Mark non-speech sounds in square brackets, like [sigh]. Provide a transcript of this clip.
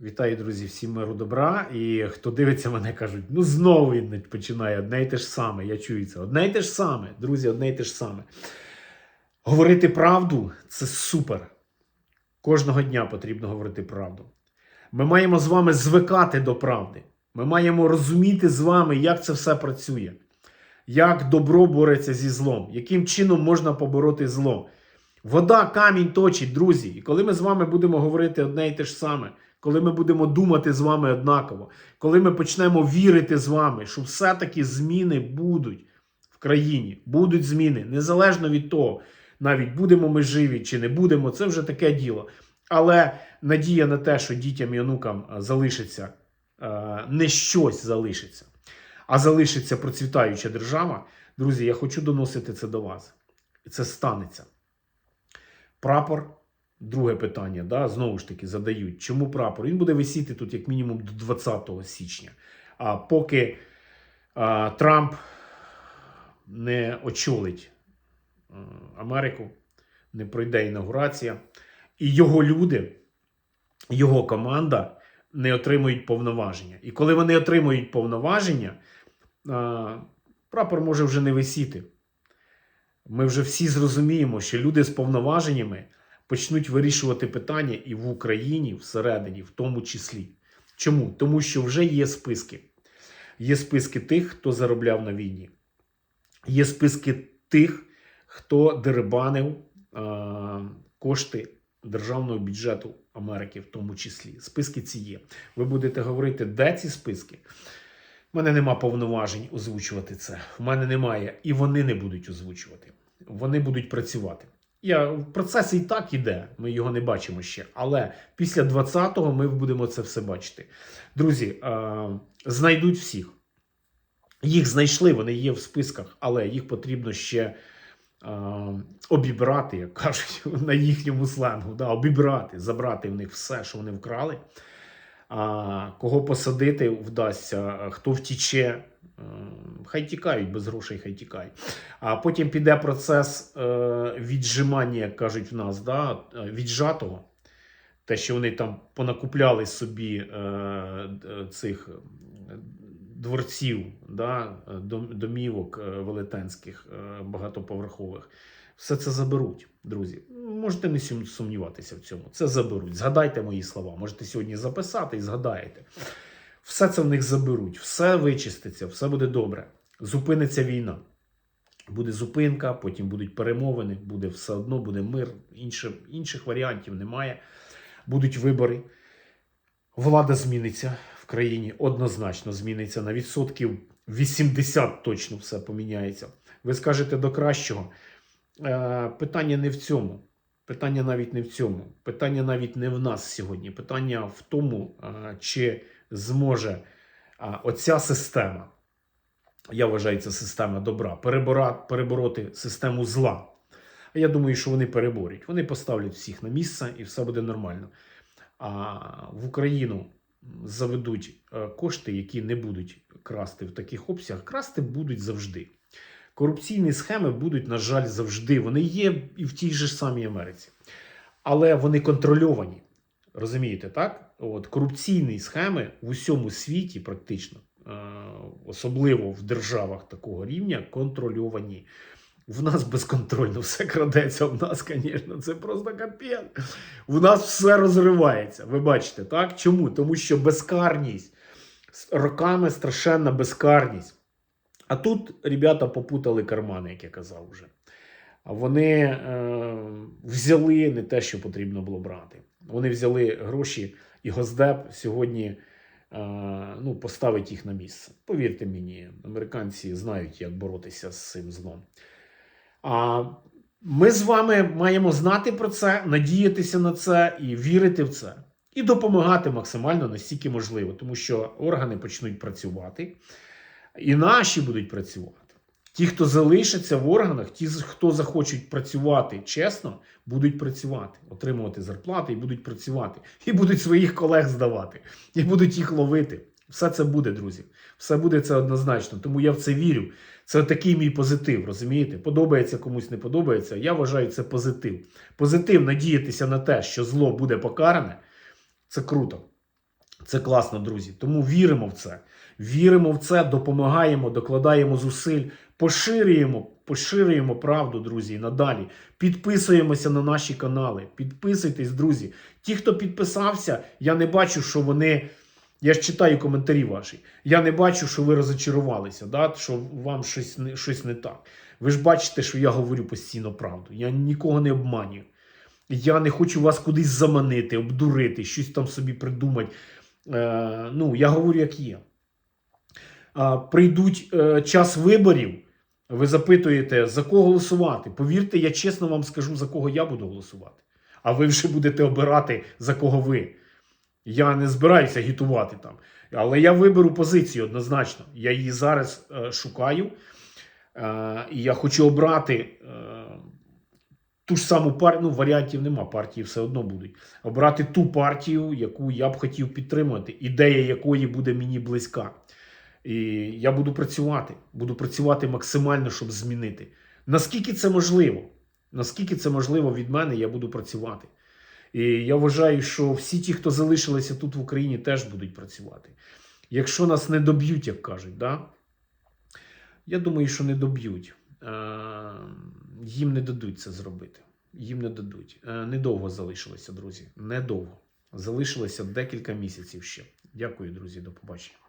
Вітаю, друзі, всім миру добра. І хто дивиться мене, кажуть, ну знову він починає одне і те ж саме. Я чую це. Одне і те ж саме, друзі, одне і те ж саме. Говорити правду це супер. Кожного дня потрібно говорити правду. Ми маємо з вами звикати до правди. Ми маємо розуміти з вами, як це все працює, як добро бореться зі злом, яким чином можна побороти зло. Вода камінь точить, друзі. І коли ми з вами будемо говорити одне і те ж саме, коли ми будемо думати з вами однаково, коли ми почнемо вірити з вами, що все-таки зміни будуть в країні, будуть зміни, незалежно від того, навіть будемо ми живі чи не будемо, це вже таке діло. Але надія на те, що дітям і онукам залишиться е, не щось залишиться, а залишиться процвітаюча держава. Друзі, я хочу доносити це до вас. І це станеться. Прапор. Друге питання, да, знову ж таки, задають. Чому прапор? Він буде висіти тут як мінімум до 20 січня. А поки а, Трамп не очолить а, Америку, не пройде інаугурація, і його люди, його команда не отримують повноваження. І коли вони отримують повноваження, а, прапор може вже не висіти. Ми вже всі зрозуміємо, що люди з повноваженнями почнуть вирішувати питання і в Україні всередині, в тому числі. Чому? Тому що вже є списки. Є списки тих, хто заробляв на війні. Є списки тих, хто дерибанив е, кошти державного бюджету Америки, в тому числі. Списки ці є. Ви будете говорити, де ці списки? У мене нема повноважень озвучувати це. У мене немає, і вони не будуть озвучувати. Вони будуть працювати. Я процес і так іде, ми його не бачимо ще. Але після 20-го ми будемо це все бачити. Друзі, е, знайдуть всіх. Їх знайшли, вони є в списках, але їх потрібно ще е, обібрати, як кажуть, [laughs] на їхньому сленгу. Да, обібрати, забрати в них все, що вони вкрали. Кого посадити вдасться, хто втіче, е, хай тікають без грошей, хай тікають. А потім піде процес е, віджимання, як кажуть в нас, да, е, віджатого. Те, що вони там понакупляли собі цих дворців, да, домівок велетенських, багатоповерхових. Все це заберуть, друзі. Можете не сумніватися в цьому. Це заберуть. Згадайте мої слова. Можете сьогодні записати і згадаєте. Все це в них заберуть, все вичиститься, все буде добре. Зупиниться війна. Буде зупинка, потім будуть перемовини, буде все одно, буде мир. Інше, інших варіантів немає. Будуть вибори. Влада зміниться в країні, однозначно зміниться. На відсотків 80 точно все поміняється. Ви скажете до кращого. Е, питання не в цьому. Питання навіть не в цьому. Питання навіть не в нас сьогодні. Питання в тому, е, чи зможе е, оця система, я вважаю, це система добра, перебороти систему зла. А я думаю, що вони переборють. Вони поставлять всіх на місце і все буде нормально. А в Україну заведуть кошти, які не будуть красти в таких обсягах. Красти будуть завжди. Корупційні схеми будуть, на жаль, завжди. Вони є і в тій же самій Америці. Але вони контрольовані. Розумієте, так? От корупційні схеми в усьому світі, практично, е, особливо в державах такого рівня, контрольовані. В нас безконтрольно все крадеться. В нас, звісно, це просто капець. В нас все розривається. Ви бачите, так? Чому? Тому що безкарність роками страшенна безкарність. А тут ребята попутали кармани, як я казав вже. Вони е, взяли не те, що потрібно було брати. Вони взяли гроші, і Госдеп сьогодні е, ну, поставить їх на місце. Повірте мені, американці знають, як боротися з цим злом. А ми з вами маємо знати про це, надіятися на це і вірити в це, і допомагати максимально настільки можливо, тому що органи почнуть працювати, і наші будуть працювати. Ті, хто залишаться в органах, ті, хто захочуть працювати чесно, будуть працювати, отримувати зарплати і будуть працювати, і будуть своїх колег здавати, і будуть їх ловити. Все це буде, друзі. Все буде це однозначно. Тому я в це вірю. Це такий мій позитив, розумієте? Подобається комусь не подобається. Я вважаю це позитив. Позитив надіятися на те, що зло буде покаране, це круто. Це класно, друзі. Тому віримо в це. Віримо в це, допомагаємо, докладаємо зусиль, поширюємо, поширюємо правду, друзі, і надалі. Підписуємося на наші канали. Підписуйтесь, друзі. Ті, хто підписався, я не бачу, що вони. Я ж читаю коментарі ваші. Я не бачу, що ви розочарувалися, да? що вам щось не, щось не так. Ви ж бачите, що я говорю постійно правду. Я нікого не обманюю. Я не хочу вас кудись заманити, обдурити, щось там собі придумати. Е, ну, я говорю, як є. Прийдуть е, час виборів, ви запитуєте, за кого голосувати. Повірте, я чесно вам скажу, за кого я буду голосувати. А ви вже будете обирати, за кого ви. Я не збираюся агітувати там. Але я виберу позицію однозначно. Я її зараз е, шукаю. Е, і я хочу обрати е, ту ж саму партію. Ну, варіантів нема, партії все одно будуть. Обрати ту партію, яку я б хотів підтримувати, ідея якої буде мені близька. І я буду працювати, буду працювати максимально, щоб змінити. Наскільки це можливо? Наскільки це можливо від мене, я буду працювати. І я вважаю, що всі ті, хто залишилися тут в Україні, теж будуть працювати. Якщо нас не доб'ють, як кажуть, да? я думаю, що не доб'ють. Е, Їм не дадуть це зробити. Їм не дадуть. Е, Недовго залишилося, друзі. Недовго. Залишилося декілька місяців ще. Дякую, друзі, до побачення.